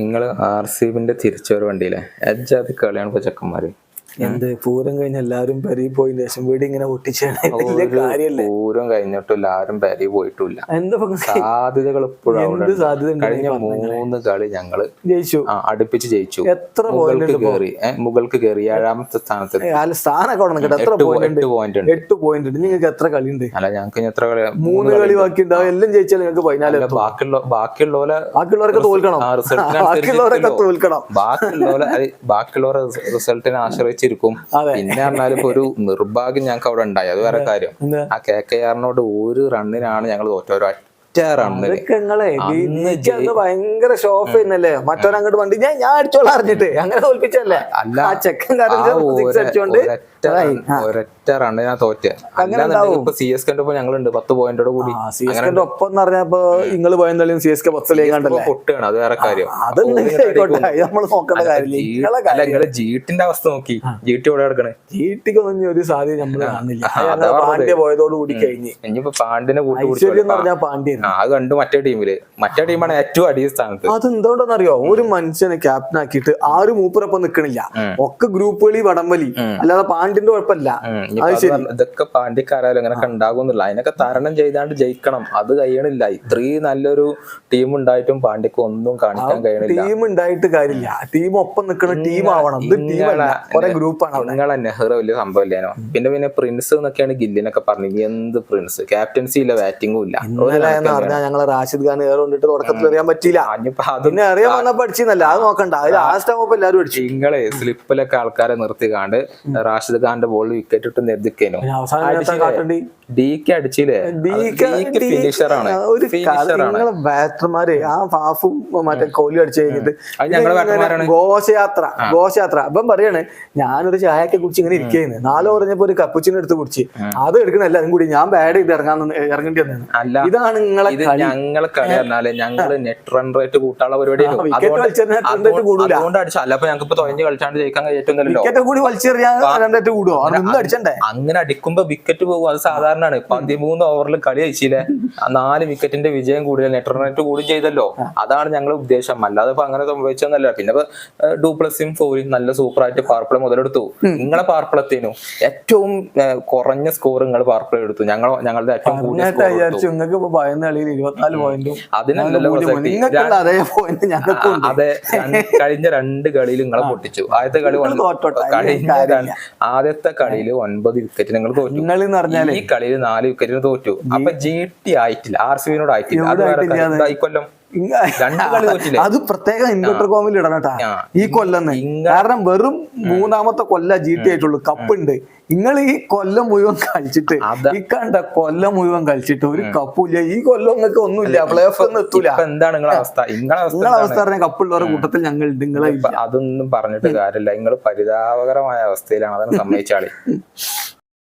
നിങ്ങൾ R C ബിന്റെ തിരിച്ചൊരു വണ്ടിയിലെ. എജ്ജാതി കളിയാണ് ഇപ്പോൾ ചെക്കന്മാര്. എന്ത്? പൂരം കഴിഞ്ഞ എല്ലാരും പെരി പോയി. ശേഷം വീട് ഇങ്ങനെ ഒട്ടിച്ചാണ് പൂരം കഴിഞ്ഞിട്ടില്ല. ആരും പെരി പോയിട്ടില്ല. എന്താ സാധ്യതകൾ ഇപ്പോഴും എന്ത് സാധ്യത കഴിഞ്ഞ മൂന്ന് കളി ഞങ്ങൾ ജയിച്ചു. അടുപ്പിച്ച് ജയിച്ചു. എത്ര പോയിന്റ് കേറി. കയറി മുകൾക്ക് കയറി ഏഴാമത്തെ സ്ഥാനത്ത് സ്ഥാനമൊക്കെ എത്ര പോയിന്റ് എട്ട് പോയിന്റ് ഉണ്ട്. എട്ട് പോയിന്റ് ഉണ്ട്. നിങ്ങൾക്ക് എത്ര കളി ഉണ്ട് അല്ല ഞങ്ങൾക്ക് എത്ര കളി മൂന്ന് കളി ബാക്കി ഉണ്ടാവും എല്ലാം ജയിച്ചാൽ നിങ്ങൾക്ക് പതിനാല് ബാക്കിയുള്ള ബാക്കിയുള്ള പോലെ ബാക്കിയുള്ളവരൊക്കെ തോൽക്കണം. ബാക്കിയുള്ളവരൊക്കെ തോൽക്കണം. ബാക്കിയുള്ളവരെ ബാക്കിയുള്ളവരെ റിസൾട്ടിനെ ആശ്രയിച്ചിരിക്കും അതെ. പിന്നെ പറഞ്ഞാലും ഇപ്പൊ ഒരു നിർഭാഗ്യം ഞങ്ങൾക്ക് അവിടെ ഉണ്ടായി. അത് വേറെ കാര്യം. ആ കെ കെ ആറിനോട് ഒരു റണ്ണിനാണ് ഞങ്ങൾ തോറ്റ അന്ന് ഭയങ്കര ഷോഫ് ചെയ്യുന്നല്ലേ മറ്റവൻ അങ്ങോട്ട് വണ്ടി ഞാൻ ഞാൻ അടിച്ചോളാം അറിഞ്ഞിട്ട്. അങ്ങനെ തോൽപ്പിച്ചല്ലേ അല്ല ആ ചെക്കൻ ആ ഞാൻ തോറ്റ. അടിച്ചോണ്ട് ഒരൊറ്റ ഇപ്പൊ സി എസ് കെന്റെ ഒപ്പം ഞങ്ങളുണ്ട്. പത്ത് പോയിന്റോട് കൂടി. സി എസ് കെന്റെ ഒപ്പം എന്ന് പറഞ്ഞപ്പോ നിങ്ങൾ പോയെന്നാലും സി എസ് കെ കണ്ടല്ലേ പൊട്ടുകയാണ് അത് വേറെ കാര്യം. അതൊന്നും ആയിക്കോട്ടെ. നമ്മൾ നോക്കേണ്ട കാര്യമില്ല. നിങ്ങളെ അല്ല നിങ്ങളെ ജീട്ടിന്റെ അവസ്ഥ നോക്കി. ജീട്ടി ഇവിടെ കിടക്കണേ. ജീട്ടിക്ക് ഒന്നും ഒരു സാധ്യത നമ്മൾ കാണുന്നില്ല. അത് അതാ. പാണ്ഡ്യ പോയതോട് കൂടി കഴിഞ്ഞ്. ഇനിയിപ്പോ പാണ്ഡ്യനെ കൂട്ടി പാണ്ഡ്യ പറഞ്ഞാൽ അത് കണ്ടു മറ്റേ ടീമിൽ. മറ്റേ ടീമാണ് ഏറ്റവും അടിയ സ്ഥാനത്ത്. അതെന്തുകൊണ്ടെന്നറിയോ? ഒരു മനുഷ്യനെ ക്യാപ്റ്റൻ ആക്കിയിട്ട് ആരും മൂപ്പരൊപ്പം നിക്കണില്ല. ഒക്കെ ഗ്രൂപ്പ് കളി വടംവലി. അല്ലാതെ പാണ്ഡ്യന്റെ കുഴപ്പമില്ല. ഇതൊക്കെ പാണ്ടിക്കാരായാലും അങ്ങനെയൊക്കെ ഉണ്ടാകുന്നില്ല അതിനൊക്കെ തരണം ചെയ്താണ്ട് ജയിക്കണം. അത് കഴിയണില്ല. ഇത്രയും നല്ലൊരു ടീം ഉണ്ടായിട്ടും പാണ്ഡ്യക്ക് ഒന്നും കാണിക്കാൻ കഴിയണില്ല. ടീം ഉണ്ടായിട്ട് കാര്യമില്ല. ടീം ഒപ്പം നിൽക്കുന്ന ടീം ആവണം. ഇത് ടീമല്ല കുറെ ഗ്രൂപ്പാണ് നിങ്ങൾ നിങ്ങളെ നെഹ്റു വലിയ സംഭവമില്ലേനോ പിന്നെ പിന്നെ പ്രിൻസ് എന്നൊക്കെയാണ് ഗില്ലിനൊക്കെ പറഞ്ഞത്. എന്ത് പ്രിൻസ് ക്യാപ്റ്റൻസി ഇല്ല ബാറ്റിംഗും ഇല്ല. എന്ന് പറഞ്ഞാൽ ഞങ്ങളെ റാഷിദ് ഖാൻ ഏറെ കൊണ്ടിട്ട് തുടക്കത്തിൽ അറിയാൻ പറ്റിയില്ല. പിന്നെ അറിയാൻ വന്നപ്പോ അടിച്ചെന്നല്ല അത് നോക്കണ്ട. അത് ലാസ്റ്റ് ആകുമ്പോ എല്ലാരും അടിച്ചു നിങ്ങളെ സ്ലിപ്പിലൊക്കെ ആൾക്കാരെ നിർത്തി കാണ്ട് റാഷിദ് ഖാന്റെ ബോൾ വിക്കറ്റ് ഇട്ട് നെതിക്കേനു ഡി ഡിക്ക് അടിച്ചില്ലേ? ഫിനിഷർ ആണ്. ഒരു നിങ്ങളെ ബാറ്റർമാര് ആ ഫാഫും മറ്റേ കോഹ്ലി അടിച്ചു കഴിഞ്ഞിട്ട് ഘോഷയാത്ര ഘോഷയാത്ര. അപ്പം പറയാണ് ഞാനൊരു ചായയൊക്കെ കുടിച്ച് ഇങ്ങനെ ഇരിക്കുന്നു. നാലോ പറഞ്ഞപ്പോ ഒരു കപ്പുച്ചിനെ എടുത്ത് കുടിച്ച്. അത് എടുക്കണല്ല അതും കൂടി ഞാൻ ബാഡ് ചെയ്ത് ഇറങ്ങാൻ ഇറങ്ങേണ്ടി വന്നത് ഇതാണ് ഇതാണ് ഇത് ഞങ്ങളെ കളി പറഞ്ഞാൽ ഞങ്ങൾ നെറ്റ് റൺ റേറ്റ് കൂട്ടാനുള്ള അതുകൊണ്ട് അപ്പൊ ഞങ്ങൾക്ക് ഇപ്പൊ തൊഴഞ്ഞ് കളിച്ചാണ്ട് ജയിക്കാൻ അങ്ങനെ അടിക്കുമ്പോ വിക്കറ്റ് പോകും. അത് സാധാരണയാണ്. പതിമൂന്ന് ഓവറിൽ കളി അയച്ചില്ലേ നാല് വിക്കറ്റിന്റെ വിജയം കൂടുതൽ നെറ്റ് റൺ റേറ്റ് കൂടും ചെയ്തല്ലോ. അതാണ് ഞങ്ങളുടെ ഉദ്ദേശം. അല്ലാതെ ഇപ്പൊ അങ്ങനെ സംഭവിച്ചൊന്നല്ല പിന്നെ ഇപ്പൊ ഡൂപ്ലസും ഫോറും നല്ല സൂപ്പർ ആയിട്ട് പാർപ്പിള മുതലെടുത്തു. നിങ്ങളെ പാർപ്പിളത്തേനു ഏറ്റവും കുറഞ്ഞ സ്കോർ നിങ്ങൾ പാർപ്പിള എടുത്തു. ഞങ്ങൾ ഞങ്ങളുടെ ഏറ്റവും കൂടിയ കളിയിൽ ഇരുപത്തിനാല് പോയിന്റും അതിനല്ലല്ലോ നിങ്ങൾക്കുള്ള അതേ പോയിന്റ് ഞങ്ങൾക്കും അതെ കഴിഞ്ഞ രണ്ട് കളിയിൽ നിങ്ങളെ പൊട്ടിച്ചു. ആദ്യത്തെ കളി കഴിഞ്ഞ ആദ്യത്തെ കളിയിൽ ഒൻപത് വിക്കറ്റ് നിങ്ങൾ തോറ്റു. നിങ്ങൾ എന്ന് പറഞ്ഞാൽ ഈ കളിയിൽ നാല് വിക്കറ്റിന് തോറ്റു. അപ്പൊ ജി ടി ആയിട്ടില്ല. ആർ സി ബിനോട് ആയിട്ടില്ല. അത് കൊല്ലം? അത് പ്രത്യേകം ഇൻവെർട്ടർ കോമിൽ ഇടണം കേട്ടാ. ഈ കൊല്ലം കാരണം വെറും മൂന്നാമത്തെ കൊല്ല ജി ടി ആയിട്ടുള്ളൂ. കപ്പുണ്ട്. നിങ്ങൾ ഈ കൊല്ലം മുഴുവൻ കളിച്ചിട്ട് ഈ കണ്ട കൊല്ലം മുഴുവൻ കളിച്ചിട്ട് ഒരു കപ്പില്ല ഈ കൊല്ലം നിങ്ങൾക്ക് ഒന്നുമില്ല. പ്ലേ ഓഫ് ഒന്നും എത്തൂല. എന്താണ് നിങ്ങളെ അവസ്ഥ? നിങ്ങളെ അവസ്ഥ നിങ്ങളെ പറഞ്ഞ കപ്പുള്ളവരുടെ കൂട്ടത്തിൽ ഞങ്ങൾ നിങ്ങളെ അതൊന്നും പറഞ്ഞിട്ട് കാര്യമില്ല. നിങ്ങൾ പരിതാപകരമായ അവസ്ഥയിലാണ്. അതാണ് സമ്മതിച്ചാളി.